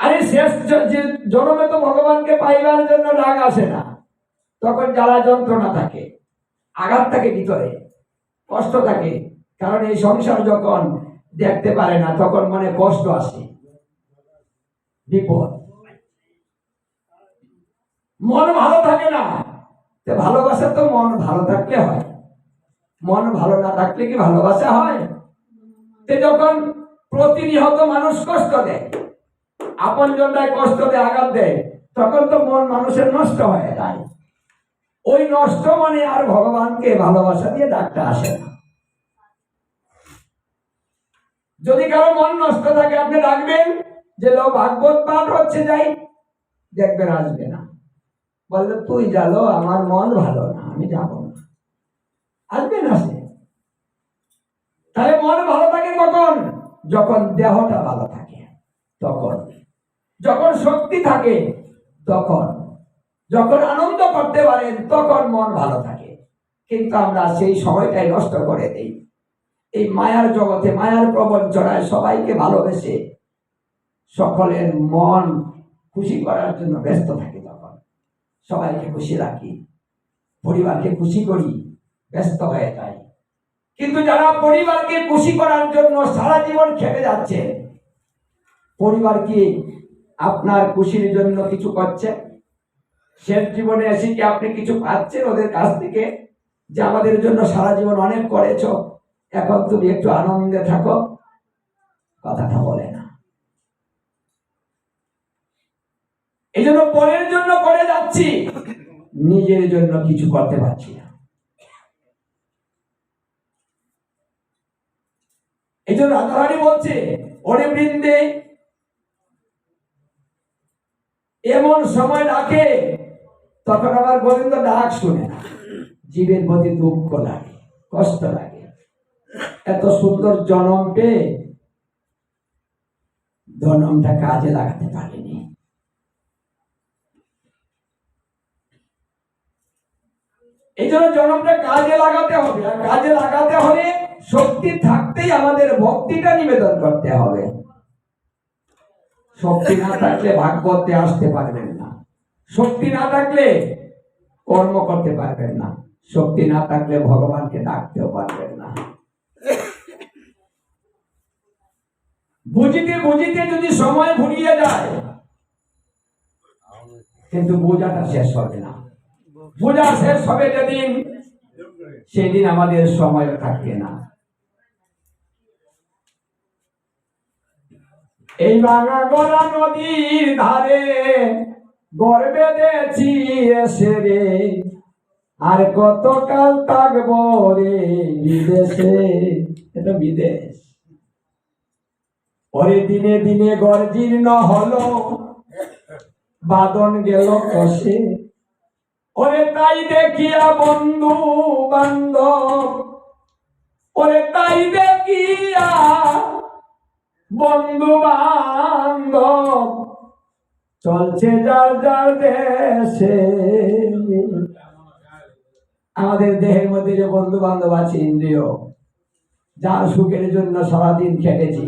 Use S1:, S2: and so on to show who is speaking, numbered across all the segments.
S1: আরে শেষ জন্মে তো ভগবানকে পাইবার জন্য রাগ আসে না। তখন জ্বালা যন্ত্রণা থাকে, আঘাত থাকে ভিতরে, কষ্ট থাকে। কারণ এই সংসার যখন দেখতে পারে না, তখন মনে কষ্ট আসে। বিপদ। মন ভালো থাকে না। ভালোবাসা তো মন ভালো থাকলে হয়। মন ভালো না থাকলে কি ভালোবাসা হয়? তে যখন প্রতিনিহত মানুষ কষ্ট দেয় আপন জনটায় কষ্ট দেয় আঘাত দেয়, তখন তো মন মানুষের নষ্ট হয়ে যায়। ওই নষ্ট মানে আর ভগবানকে ভালোবাসা দিয়ে ডাকতে আসে না। যদি কারও মন নষ্ট থাকে, আপনি ডাকবেন, যে লো ভাগবত পাঠ হচ্ছে, যাই, দেখবেন আসবে না। বলল তুই জালো আমার মন ভালো না, আমি যাব না। আসবে না সে। তাহলে মন ভালো থাকে কখন? যখন দেহটা ভালো থাকে, তখন। যখন শক্তি থাকে, তখন, যখন আনন্দ করতে পারেন, তখন মন ভালো থাকে। কিন্তু আমরা সেই সময়টাই নষ্ট করে দিই। এই মায়ার জগতে, মায়ার প্রবঞ্চনায় সবাইকে ভালোবেসে সকলের মন খুশি করার জন্য ব্যস্ত থাকি তখন। সবাইকে খুশি রাখি, পরিবারকে খুশি করি, ব্যস্ত হয়ে যায় কিন্তু যারা পরিবারকে খুশি করার জন্য সারা জীবন খেটে যাচ্ছে পরিবার কি আপনার খুশির জন্য কিছু করছে। শেষ জীবনে এসে কি আপনি কিছু পাচ্ছেন ওদের কাছ থেকে? যে আমাদের জন্য সারা জীবন অনেক করেছ। এখন তুমি একটু আনন্দে থাকো। কথাটা বলে না। এই জন্য পরের জন্য করে যাচ্ছি। নিজের জন্য কিছু করতে পারছি না। এই জন্য বলছে, ওরে বৃন্দে এমন সময় ডাকে তখন আমার গোবিন্দ ডাক শুনে না। জীবের প্রতি দুঃখ লাগে, কষ্ট লাগে। এত সুন্দর জনম পেয়ে জনমটা কাজে লাগাতে পারেনি। এই জন্য জনমটা কাজে লাগাতে হবে। আর কাজে লাগাতে হলে শক্তি থাকতেই আমাদের ভক্তিটা নিবেদন করতে হবে। শক্তি না থাকলে ভাগবতে আসতে পারবেন না। শক্তি না থাকলে কর্ম করতে পারবেন না। শক্তি না থাকলে ভগবানকে ডাকতেও পারবেন না। বুঝিতে বুঝিতে যদি সময় ভুলিয়ে যায়, কিন্তু বোঝাটা শেষ হবে না। বোঝা শেষ হবে যেদিন, সেদিন আমাদের সময় থাকবে না। এই ভাঙা গড়া নদীর ধারে গর্বে বেঁধেছি এসে রে। আর কতকাল থাকব রে বিদেশে? এটা বিদেশ। পরে দিনে দিনে গর্জীর্ণ হলো বাদন গেল কষে। ওরে তাই দেখিয়া বন্ধু বান্ধব, ওরে তাই দেখিয়া বন্ধু বান্ধব চলছে যার যার দেশে। আমাদের দেহের মধ্যে যে বন্ধু বান্ধব আছে, ইন্দ্রিয়, যার সুখের জন্য সারাদিন খেটেছি,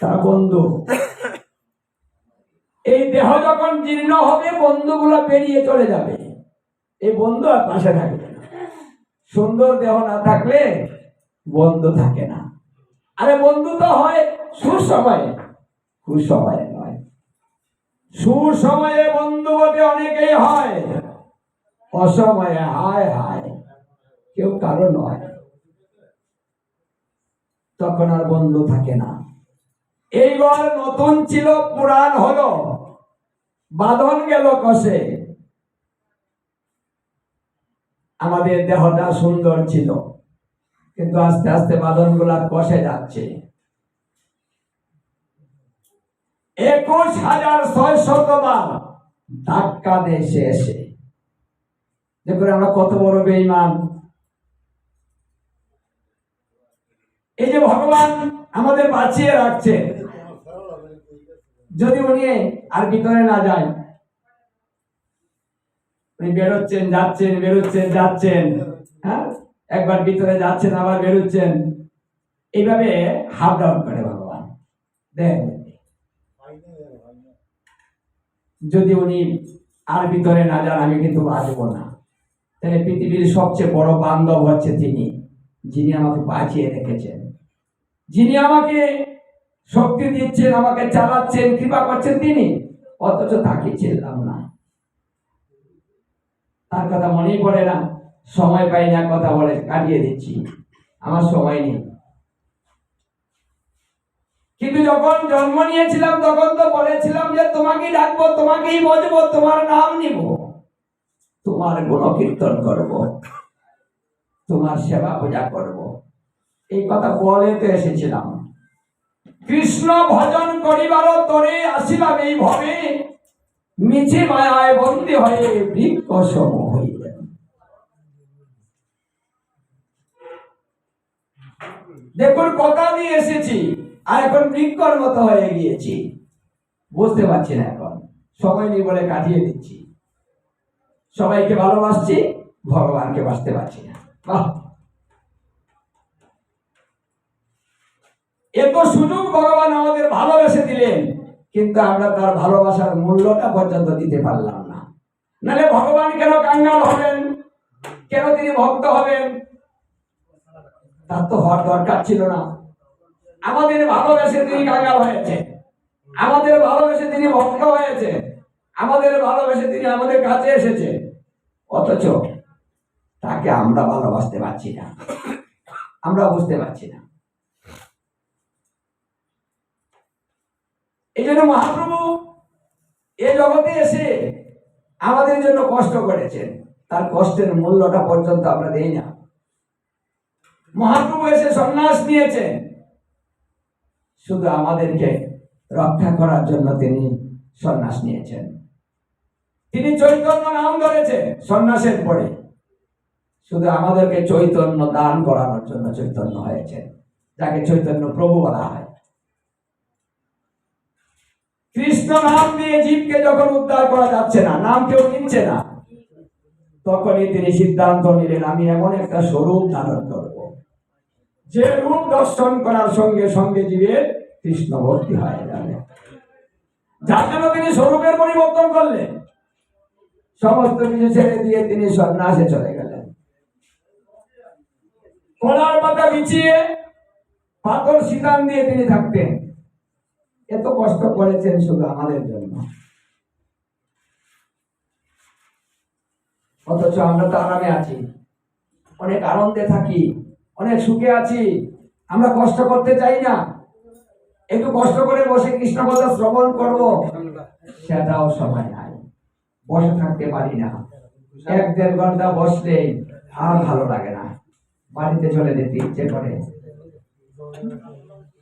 S1: তারা বন্ধু। এই দেহ যখন জীর্ণ হবে, বন্ধুগুলো বেরিয়ে চলে যাবে। এই বন্ধু আর পাশে থাকবে সুন্দর দেহ না থাকলে বন্ধু থাকে না। আরে বন্ধু তো হয় সুসময়ে। কুসময়ে নয়। সুসময়ে বন্ধু বটে অনেকেই হয়। অসময়ে হায় হায়। কেউ কারও নয়। তখন আর বন্ধু থাকে না। এইবার নতুন ছিল, পুরাণ হলো। বাঁধন গেল কষে। আমাদের দেহটা সুন্দর ছিল। কিন্তু আস্তে আস্তে বাঁধনগুলা কষে যাচ্ছে। একুশ হাজার ছয় শতবার ধাক্কা দেশে এসে। দেখুন আমরা কত বড় বেইমান এই যে ভগবান আমাদের বাঁচিয়ে রাখছে। যদি উনি আর ভিতরে না যায়, উনি বেরোচ্ছেন, যাচ্ছেন বেরোচ্ছেন, যাচ্ছেন। হ্যাঁ? একবার ভিতরে যাচ্ছেন, আবার বেরোচ্ছেন। এইভাবে হাফ ডাউন করে ভগবান। যদি উনি আর ভিতরে না যান, আমি কিন্তু বাঁচবো না। তাহলে পৃথিবীর সবচেয়ে বড় বান্ধব হচ্ছে তিনি, যিনি আমাকে বাঁচিয়ে রেখেছেন। যিনি আমাকে শক্তি দিচ্ছেন, আমাকে চালাচ্ছেন, কৃপা করছেন তিনি। অথচ তাকে চিনলাম না। তার কথা মনেই পড়ে না। সময় পাই না, কথা বলে, কাটিয়ে দিচ্ছি। আমার সময় নেই। কিন্তু যখন জন্ম নিয়েছিলাম, তখন তো বলেছিলাম যে, তোমাকেই ডাকবো, তোমাকেই বলব তোমার নাম নিব। তোমার গুণকীর্তন করব। তোমার সেবা পূজা করব। এই কথা বলে তো এসেছিলাম। কৃষ্ণ ভজন করিবার তরে আসিলাম এই ভবে। মিছে মায়ায় বন্দী হয়ে বৃক্ষ সম দেখুন, কথা দিয়ে এসেছি। আর এখন বৃক্ষর মতো হয়ে গিয়েছি। বুঝতে পারছি না এখন। সময় নেই বলে কাটিয়ে দিচ্ছি। সবাইকে ভালোবাসছি, ভগবানকে বাঁচতে পারছি না। এত সুযোগ ভগবান আমাদের ভালোবেসে দিলেন, কিন্তু আমরা তার ভালোবাসার মূল্যটা পর্যন্ত দিতে পারলাম না। নাহলে ভগবান কেন কাঙ্গাল হবেন? কেন তিনি ভক্ত হবেন? তার তো হওয়ার দরকার ছিল না। আমাদের ভালোবেসে তিনি কাঙ্গাল হয়েছে। আমাদের ভালোবেসে তিনি ভক্ত হয়েছে। আমাদের ভালোবেসে তিনি আমাদের কাছে এসেছে। অথচ তাকে আমরা ভালোবাসতে পারছি না। আমরা বুঝতে পারছি না। এই জন্য মহাপ্রভু এ জগতে এসে আমাদের জন্য কষ্ট করেছেন। তার কষ্টের মূল্যটা পর্যন্ত আমরা দেই না। মহাপ্রভু এসে সন্ন্যাস নিয়েছেন শুধু আমাদেরকে রক্ষা করার জন্য তিনি সন্ন্যাস নিয়েছেন। তিনি চৈতন্য নাম ধরেছেন সন্ন্যাসের পরে। শুধু আমাদেরকে চৈতন্য দান করানোর জন্য চৈতন্য হয়েছে, যাকে চৈতন্য প্রভু বলা হয়। কৃষ্ণ নাম দিয়ে জীবকে যখন উদ্ধার করা যাচ্ছে না, নাম কেউ নিচ্ছে না, তখনই তিনি সিদ্ধান্ত নিলেন, আমি এমন একটা স্বরূপ ধারণ করব। যে রূপ দর্শন করার সঙ্গে সঙ্গে জীবের কৃষ্ণ ভক্তি হয়ে যাবে। যার জন্য তিনি স্বরূপের পরিবর্তন করলেন। সমস্ত কিছু ছেড়ে দিয়ে তিনি সন্ন্যাসে চলে গেলেন। কলার পাতা বিছিয়ে পাথর শীতান দিয়ে তিনি থাকতেন। এত কষ্ট করেছেন শুধু আমাদের জন্য। অথচ আমরা তো আরামে আছি। অনেক আনন্দে থাকি। অনেক সুখে আছি। আমরা কষ্ট করতে চাই না। একটু কষ্ট করে বসে কৃষ্ণ কথা শ্রবণ করব। সেটাও সময় নাই। বসে থাকতে পারি না। এক দেড় ঘণ্টা বসলে আর ভালো লাগে না। বাড়িতে চলে যেতে ইচ্ছে করে।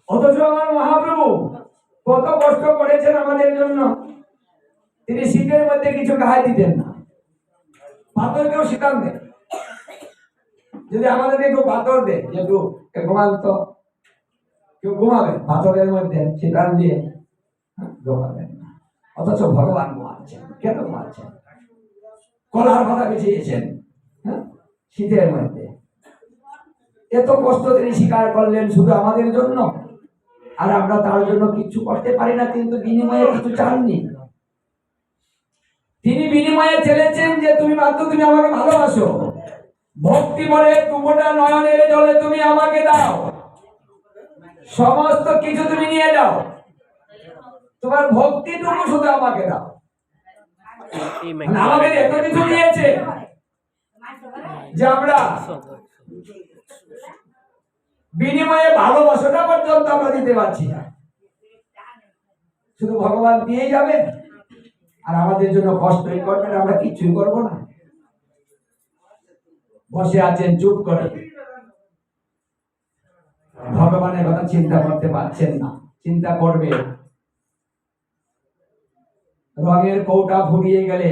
S1: অথচ আমার মহাপ্রভু কত কষ্ট করেছেন আমাদের জন্য। তিনি শীতের মধ্যে কিছু গায়ে দিতেন না। পাথরকেও শিকার দেন। যদি আমাদেরকে কেউ পাথর দেয় যে একটু এ ঘুমান তো কেউ ঘুমাবে পাথরের মধ্যে শীতান দিয়ে হ্যাঁ, ঘুমাবেন অথচ ভগবান ঘুমাচ্ছেন। কেন ঘুমাচ্ছেন? কলার পাতা বিছিয়েছেন হ্যাঁ শীতের মধ্যে। এত কষ্ট তিনি স্বীকার করলেন শুধু আমাদের জন্য। আর আমরা তার জন্য কিছু করতে পারি না কিন্তু বিনিময়ে কিছু চাননি। তিনি বিনিময়ে চেলেছেন যে তুমি মাত্র তুমি আমাকে ভালোবাসো। ভক্তি বলে টুকুটা নয়নের জলে তুমি আমাকে দাও। সমস্ত কিছু তুমি নিয়ে যাও। তোমার ভক্তিটুকু শুধু আমাকে দাও। আমাদের এত কিছু দিয়েছে যে আমরা বিনিময়ে ভালোবাসাটা পর্যন্ত আমরা দিতে পারছি না। শুধু ভগবান দিয়ে যাবে আর আমাদের জন্য কষ্টই করবেন, আমরা কিছুই করব না। বসে আছেন, চুপ করে ভগবানের কথা চিন্তা করতে পারছেন না, চিন্তা করবে রঙের কৌটা ফুরিয়ে গেলে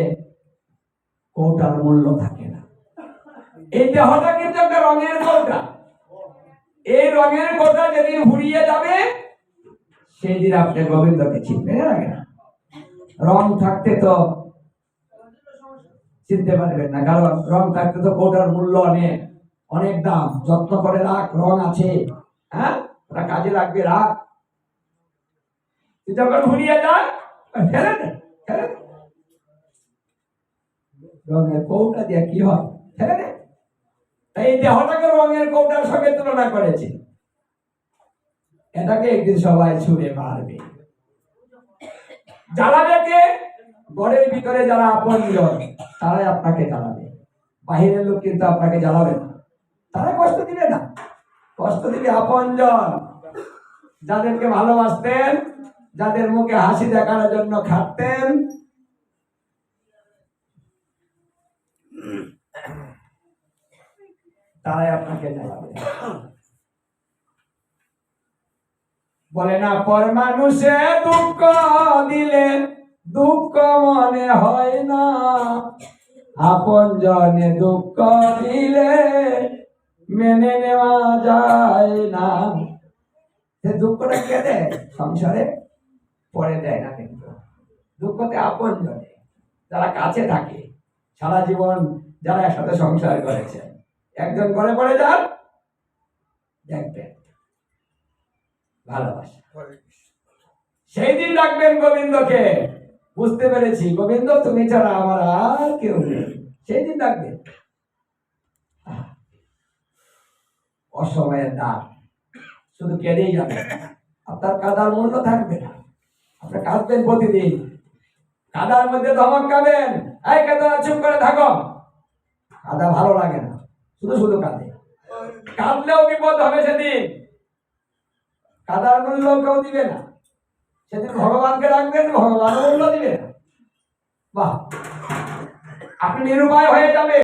S1: কৌটার মূল্য থাকে না। এই দেহটা কিন্তু একটা রঙের কৌটা। এই রঙের কৌটা যেদিন ফুরিয়ে যাবে, সেই দিন আপনি গোবিন্দকে চিনবেন এর না। রং থাকতে তো চিনতে পারবেন না। কারণ রং থাকতে তো কৌটার মূল্য অনেক অনেক দাম। যত্ন করে রাখ, রং আছে। হ্যাঁ? ওটা কাজে লাগবে, রাখ। যখন ফুরিয়ে যায় ফেলে রঙের কৌটা দিয়ে কি হয়? করেছে। একদিন সবাই ছুঁড়ে মারবে। জ্বালাবে কে? ঘরের ভিতরে যারা আপন তারাই আপনাকে জ্বালাবে। বাহিরের লোক কিন্তু আপনাকে জ্বালাবে না। তারা কষ্ট দিবে না। কষ্ট দিবে আপনজন। যাদেরকে ভালোবাসতেন, যাদের মুখে হাসি দেখানোর জন্য খাটতেন। তারাই আপনাকে জ্বালাবে। বলে না পর মানুষে দুঃখ দিলে দুঃখ মনে হয় না। আপন জনে দুঃখ দিলে মেনে নেওয়া যায় না। সে দুঃখটা কে দেয়? সংসারে পরে দেয় না কিন্তু। দুঃখতে আপন জনে। যারা কাছে থাকে সারা জীবন যারা একসাথে সংসার করেছে একজন করে পড়ে যান দেখবেন। ভালোবাসা। সেই দিন ডাকবেন গোবিন্দকে। বুঝতে পেরেছি। গোবিন্দ তুমি ছাড়া আমার আর কেউ সেই দিন ডাকবেন আহ, অসময়ের দাম শুধু কেঁদেই যাবে। আপনার কাদার মূল্য থাকবে না। আপনি কাঁদবেন প্রতিদিন। কাদার মধ্যে ধমক খাবেন। এই কাদা চুপ করে থাকো। কাদা ভালো লাগে না। শুধু শুধু কাঁদে। কাঁদলেও বিপদ হবে সেদিন। কাদার মূল্য কেউ দিবে না। সেদিন ভগবানকে ডাকবেন ভগবান মূল্য দিবেন। বাহ। আপনি নিরুপায় হয়ে যাবে